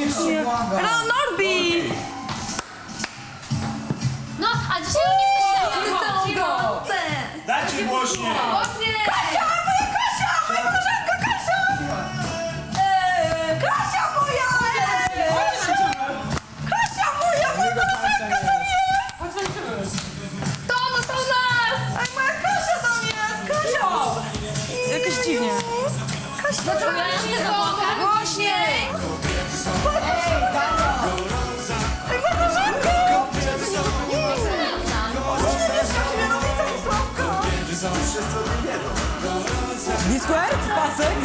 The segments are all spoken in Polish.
Głośniej. No, Norbi! No, a dzisiaj nie myślałam. Dajcie głośniej! Kasia, moja Kasia! Moja koleżanka Kasia! Eee, Kasia moja! Eee, Kasia moja, moja koleżanka tam jest! To ono to nas! Ej, moja Kasia tam jest! Kasia! Jakoś dziwnie. Kasia, Dlaczego ja nie chcę Discord? Pasek?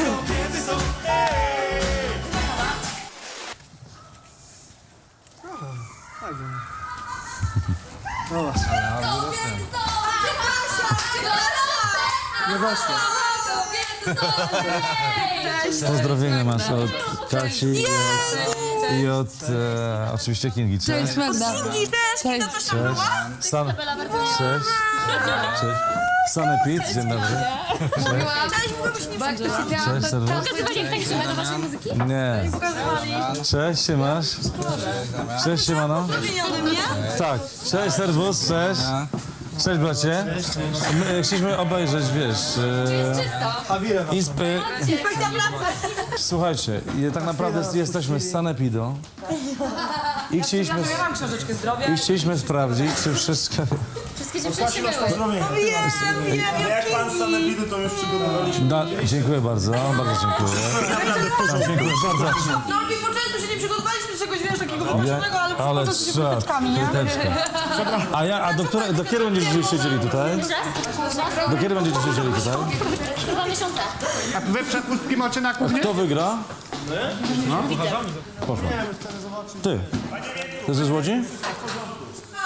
Nie właśnie. Pozdrowienia masz od Kasi i od, i od e, oczywiście Kingi. Cześć. Kingi też! Kinga też tam Cześć. była? Cześć. Cześć. Sanepid, dzień dobry. Cześć, mogłabyś nie przejść. Cześć, serdecznie. Pokazywali jak tak słuchaj do waszej muzyki? Nie. Cześć, się masz? Cześć, siemano. Wymieniony mnie? Tak. Cześć, serwus, cześć. Cześć, bracie. My chcieliśmy obejrzeć, wiesz... E, pracy. Słuchajcie, je- tak naprawdę jesteśmy z Sanepidą i chcieliśmy, Ja mam książeczkę zdrowia. i chcieliśmy sprawdzić, czy wszystko... Wszystkie dziewczyny się były. Pozdrowienia. Wiem, wiem, A jak pan z sanepidu, to już przygotowaliśmy. Da, dziękuję bardzo, bardzo dziękuję. Dziękuję bardzo. Norbi, poczęsto się nie przygotowaliśmy do czegoś, wiesz, takiego wymarzonego, ale ale po prostu się trzeba, nie? A ja, a do, które, do kiedy będziecie dzisiaj siedzieli tutaj? Raz, Do kiedy będziecie siedzieli tutaj? dwa miesiące. A wy przepustki macie na kuchnię? Kto wygra? No, Poszło. Ty. Ty jesteś z Łodzi?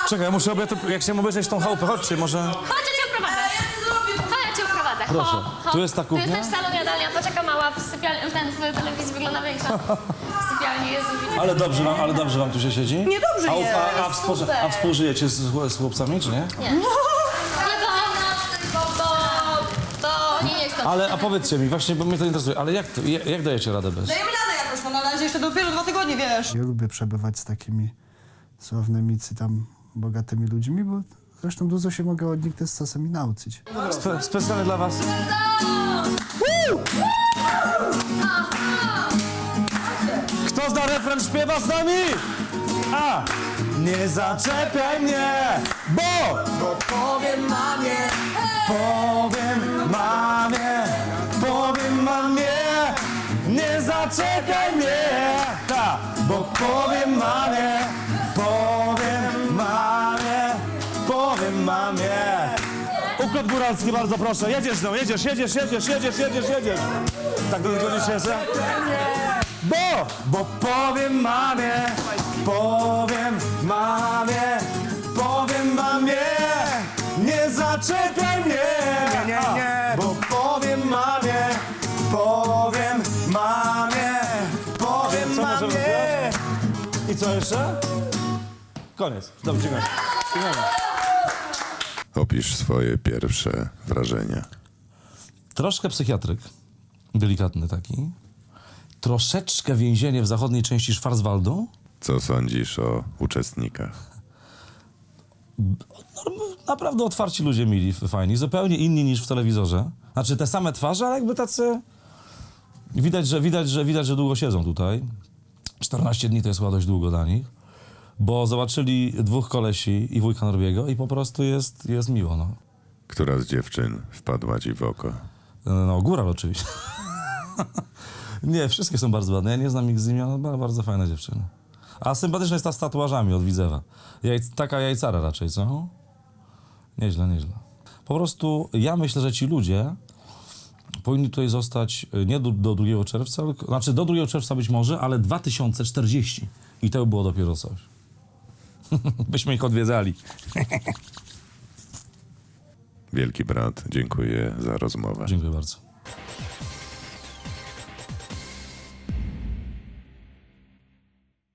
Czekaj, muszę obie, jak się obejrzeć tą chałupę, chodźcie, może... Chodź, ja cię oprowadzę. Chodź, ja cię oprowadzę. Proszę. Tu jest ta Tu jest kuchnia? nasz salon, jadalnia, to czeka mała w sypialni, ten w telewizji wygląda większa. W sypialni jest. Ale dobrze wam, ale dobrze wam tu się siedzi? Niedobrze a, jest, a, a, współży, a współżyjecie z, z chłopcami, czy nie? Nie. Nie, bo, bo, bo oni nie chcą. Ale, a powiedzcie mi, właśnie, bo mnie to interesuje, ale jak, to, jak, jak dajecie radę bez? Dajemy radę jakoś, no na razie jeszcze dopiero dwa tygodnie, wiesz. Ja lubię przebywać z takimi sławnymi, czy tam bogatymi ludźmi, bo zresztą dużo się mogę od nich też czasami nauczyć. Spe, specjalnie dla was. Kto zna refren śpiewa z nami? A! Nie zaczepiaj mnie, bo... Bo powiem mamie, powiem mamie, powiem mamie, nie zaczepiaj mamie. Układ góralski, bardzo proszę. Jedziesz no, jedziesz, jedziesz, jedziesz, jedziesz, jedziesz, jedziesz. Tak do tego nie siedzę? Bo, bo powiem mamie, powiem mamie, powiem mamie, nie zaczepiaj mnie, nie, nie, nie. Bo powiem mamie, powiem mamie, powiem mamie. I co jeszcze? Koniec. Dobrze, dziękuję. Dziękuję. Opisz swoje pierwsze wrażenia. Troszkę psychiatryk, delikatny taki. Troszeczkę więzienie w zachodniej części Schwarzwaldu. Co sądzisz o uczestnikach? Naprawdę otwarci ludzie mili, fajni, zupełnie inni niż w telewizorze. Znaczy te same twarze, ale jakby tacy... Widać, że, widać, że, widać, że długo siedzą tutaj. 14 dni to jest chyba dość długo dla nich. Bo zobaczyli dwóch kolesi i wujka Norbiego i po prostu jest, jest miło, no. Która z dziewczyn wpadła ci w oko? No, góral oczywiście. nie, wszystkie są bardzo ładne. Ja nie znam ich z imion, ale bardzo fajne dziewczyny. A sympatyczna jest ta z tatuażami od Widzewa. Jajc, taka jajcara raczej, co? Nieźle, nieźle. Po prostu ja myślę, że ci ludzie powinni tutaj zostać y, nie do, do 2 czerwca, tylko, znaczy do 2 czerwca być może, ale 2040. I to by było dopiero coś. Byśmy ich odwiedzali. Wielki brat, dziękuję za rozmowę. Dziękuję bardzo.